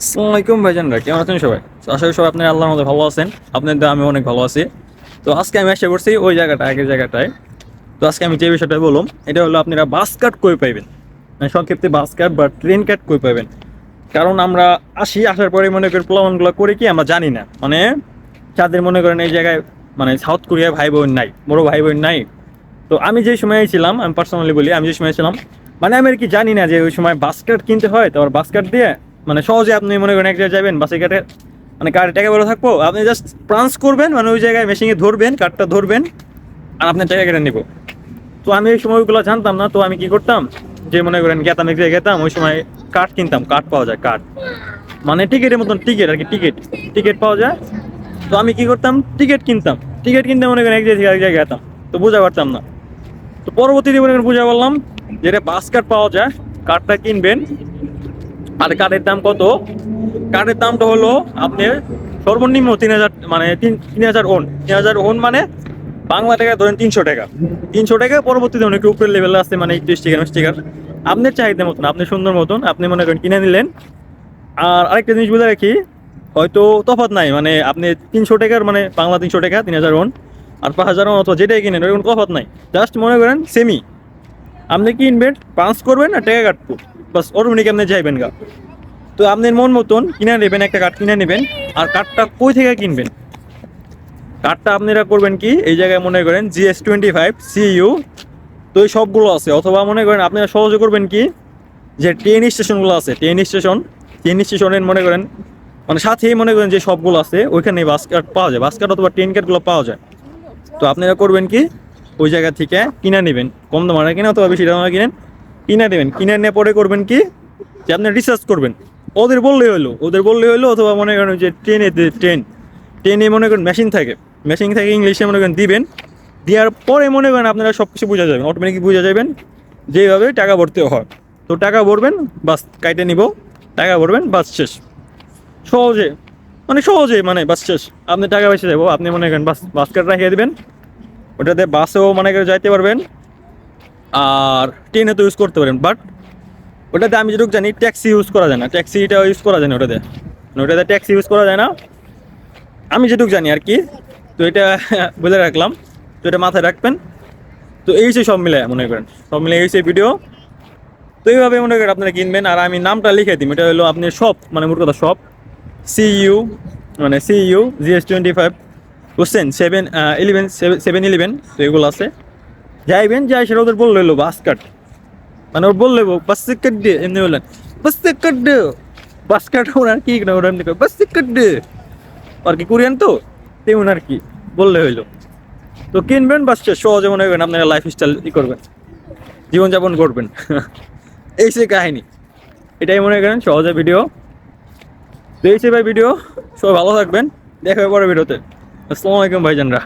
আসসালামাইকুম ভাইজানরা, কেমন আছেন সবাই? তো আশা করি সবাই আপনার আল্লাহর মধ্যে ভালো আছেন। আপনাদের আমি অনেক ভালো আছি। তো আজকে আমি এসে করছি ওই জায়গাটা, আগের জায়গাটায়। তো আজকে আমি যে বিষয়টা বললাম, এটা হলো আপনারা বাস কাট কই পাইবেন? মানে সংক্ষিপ্তে বাস কাট বা ট্রেন কাট কই পাইবেন? কারণ আমরা আসি, আসার পরে মনে করি প্লাবনগুলো করে কি আমরা জানি না। মানে যাদের মনে করেন এই জায়গায় মানে সাউথ কোরিয়ায় ভাই বোন নাই, বড় ভাই বোন নাই। তো আমি যে সময় ছিলাম আমি পার্সোনালি বলি, আমি যে সময় ছিলাম মানে আমি আর কি জানি না যে ওই সময় বাস কার্ড কিনতে হয়, তারপর বাস কার্ড দিয়ে মানে সহজে আপনি মনে করেন এক জায়গায় যাবেন, বাসে কাটে মানে কার্ডে টাকা বলে থাকব। আপনি জাস্ট প্রান্স করবেন মানে ওই জায়গায় মেশিনে ধরবেন কার্ডটা ধরবেন, আর আপনার টাকা কেটে নেব। তো আমি এই সময়গুলো জানতাম না, তো আমি কি করতাম? যে মনে করেন গেতাম এক জায়গায় গেতাম, ওই সময় কার্ড কিনতাম কার্ড পাওয়া যায় কার্ড মানে টিকিটের মতন টিকিট আর কি টিকিট টিকিট পাওয়া যায়। তো আমি কি করতাম? টিকিট কিনতাম। টিকিট কিনতে মনে করেন এক জায়গা থেকে আরেক জায়গায় গেতাম, তো বুঝা পারতাম না। তো পরবর্তীতে মনে করেন বুঝা পারলাম যেটা বাস কার্ড পাওয়া যায় কার্ডটা কিনবেন আর কার্ডের দাম কত? কার্ডের দামটা হলো আপনার সর্বনিম্ন তিন হাজার মানে তিন তিন হাজার ওন। তিন হাজার ওন মানে বাংলা টাকা ধরেন তিনশো টাকা। তিনশো টাকা পরবর্তীতে অনেক উপরের লেভেলে আছে মানে একটু স্টিকার স্টিকার আপনার চাহিদা মতন আপনি সুন্দর মতন, আপনি মনে করেন কিনে নিলেন। আর আরেকটা জিনিস বলে রাখি, হয়তো তফাৎ নাই মানে আপনি তিনশো টাকার মানে বাংলা তিনশো টাকা, তিন হাজার ওন, আর পাঁচ হাজার ওন অথবা যেটাই কিনেন ওই কোনো তফাৎ নাই। জাস্ট মনে করেন সেমি আপনি কিনবেন পাঁচ করবেন আর টাকা কাটবো? বাস অটোমেটিক আপনি যাইবেন গা? তো আপনার মন মতন কিনে নেবেন, একটা কার্ড কিনে নেবেন, আর কার্ডটা কই থেকে কিনবেন? কার্ডটা আপনারা করবেন কি, এই জায়গায় মনে করেন জিএস টোয়েন্টি ফাইভ সিইউ তো এই সবগুলো আছে। অথবা মনে করেন আপনারা সহজে করবেন কি, যে ট্রেন স্টেশনগুলো আছে ট্রেন স্টেশন ট্রেন স্টেশনের মনে করেন মানে সাথেই মনে করেন যে সবগুলো আছে, ওইখানে বাস কার্ড পাওয়া যায়। বাস কার্ড অথবা ট্রেন কার্ডগুলো পাওয়া যায়। তো আপনারা করবেন কি, ওই জায়গা থেকে কিনে নেবেন। কম দামে কিনে অথবা বেশি দামে কিনেন। কিনে নেবেন কিনে নিয়ে পরে করবেন কি? যে আপনি রিসার্চ করবেন। ওদের বললেই হলো, ওদের বললেই হলো অথবা মনে করেন যে ট্রেনে ট্রেন ট্রেনে মনে করেন মেশিন থাকে। মেশিন থেকে ইংলিশে মনে করেন দিবেন। দেওয়ার পরে মনে করেন আপনারা সব কিছু বোঝা যাবেন অটোমেটিক বোঝা যাবেন যেভাবে টাকা ভরতে হয়। তো টাকা ভরবেন, বাস কাইটে নিব, টাকা ভরবেন, বাস শেষ। সহজে মানে সহজে মানে বাস শেষ। আপনি টাকা বেঁচে যাব আপনি মনে করেন বাস বাস কার্ড রাখিয়ে দেবেন। ওটাতে বাসেও মনে করে যাইতে পারবেন। আর ট্রেনে তো ইউজ করতে পারেন বাট ওটাতে আমি যেটুকু জানি ট্যাক্সি ইউজ করা যায় না। ট্যাক্সিটা ইউজ করা যায় না ওটাতে। মানে ওটাতে ট্যাক্সি ইউজ করা যায় না। আমি যেটুকু জানি আর কি, তো এটা বলে রাখলাম। তো এটা মাথায় রাখবেন। তো এই যে সব মিলে মনে করেন, সব মিলে এই সেই ভিডিও তো এইভাবে মনে করেন আপনারা কিনবেন, আর আমি নামটা লিখে দিই। এটা হলো আপনি শপ মানে মোট কথা শপ সিইউ মানে C CU GS twenty five বুঝছেন সেভেন ইলেভেন সেভেন ইলেভেন তো এগুলো আছে। যাইবেন, যাই সেটা ওদের বলল এলো বাস কাট। মানে ওর বললে বাস কাট দে, এমনি বললেন। বাস কাট দে, বাস কাট ওনার কি, না ওরা এমনি বাস কাট দে। আর কি, কোরিয়ান তো? তেমন আর কি বললে হইল। তো কিনবেন, বাস সহজে মনে করবেন আপনারা লাইফ স্টাইল ই করবেন। জীবনযাপন করবেন। এই সে কাহিনী। এটাই মনে করেন সহজে ভিডিও তো এই সে ভাই ভিডিও সবাই ভালো থাকবেন। দেখা পরে ভিডিওতে আসসালামু আলাইকুম ভাইজানরা।